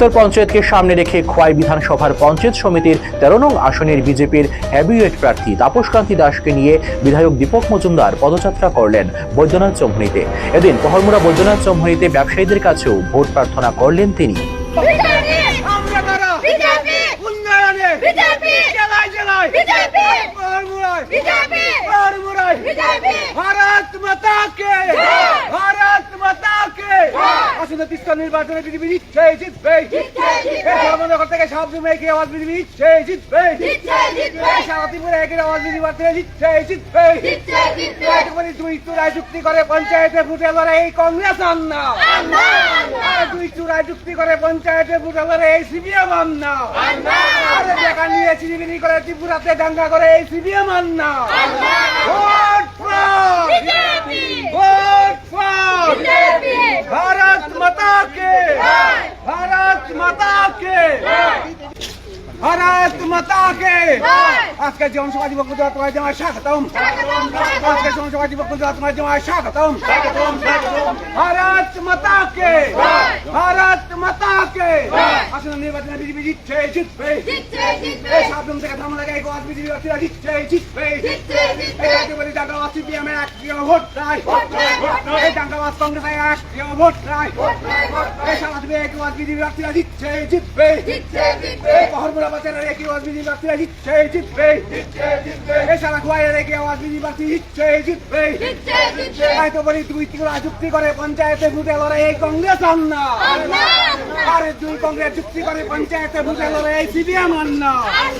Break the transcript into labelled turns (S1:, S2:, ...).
S1: তিস্তর পঞ্চায়েতকে সামনে রেখে খোয়াই বিধানসভার পঞ্চায়েত সমিতির তেরো নং আসনের বিজেপির হ্যাভিওয়েট প্রার্থী তাপসকান্তি দাসকে নিয়ে বিধায়ক দীপক মজুমদার পদযাত্রা করলেন বৈদ্যনাথ চৌমুহনীতে। এদিন পহরমুড়া বৈদ্যনাথ চৌমুহনীতে ব্যবসায়ীদের কাছেও ভোট প্রার্থনা করলেন তিনি।
S2: উন্নয়নে! তিস্তা নির্বাচনে বিজেপি জিতছে জিতবে। ধর্মনগর থেকে সব জমে কি আওয়াজ বিজেপি জিতছে জিতবে। আওয়াজ বিজেপি বাড়তে জিতছে জিতবে।
S3: জিতছে,
S2: দুই চূড়ায় চুক্তি করে পঞ্চায়েতে ভোটে এই কংগ্রেস আন না
S3: আমরা, আমরা।
S2: আরে দুই চূড়ায় চুক্তি করে পঞ্চায়েতে ভোটে লড়ে এই সিপিএম আন না
S3: আমরা,
S2: আরে দেখা নিয়ে চিনিবিনি করে ত্রিপুরাতে দাঙ্গা করে এই সিপিএম আন না
S3: আমরা।
S2: ভোট ভারত মাতা কে
S3: জয়!
S2: আজকে জনসভা দিবস গুজরাট তোমার জামায় স্বাগতম
S3: স্বাগতম, স্বাগতম।
S2: আজকে জনসভা দিবস গুজরাট তোমার জামায় স্বাগতম ভারত মাতা কে
S3: জয়!
S2: ভারত মাতা আসলে নির্বাচনে বিজেপি জিতছে জিতবে। এই সাতজন থেকে ধামা লাগে এই গোয়াজ বিজেপি প্রার্থীরা জিতছে জিতবে। এই একেবারে ডাঙ্গাবাজ সিপিএম একটিও ভোট নাই। এই ডাঙ্গাবাজ কংগ্রেসের একটিও ভোট নাই। এই সারা দিবে এক গোয়াজ বিজেপি প্রার্থীরা জিতছে জিতবে। এই পহরমুড়া বাজারের এক গোয়াজ বিজেপি প্রার্থীরা জিতছে জিতবে। এই সারা খোয়াইয়ের এক গোয়াজ বিজেপি প্রার্থী জিতছে জিতবে। তাই তো বলি দুই তিনটা যুক্তি করে পঞ্চায়েতে ভোটে লড়াই এই কংগ্রেস আন না
S3: আমরা, আমরা।
S2: আরে দুই কংগ্রেস যুক্তি করে পঞ্চায়েতে বুঝালো এই অন্য। আন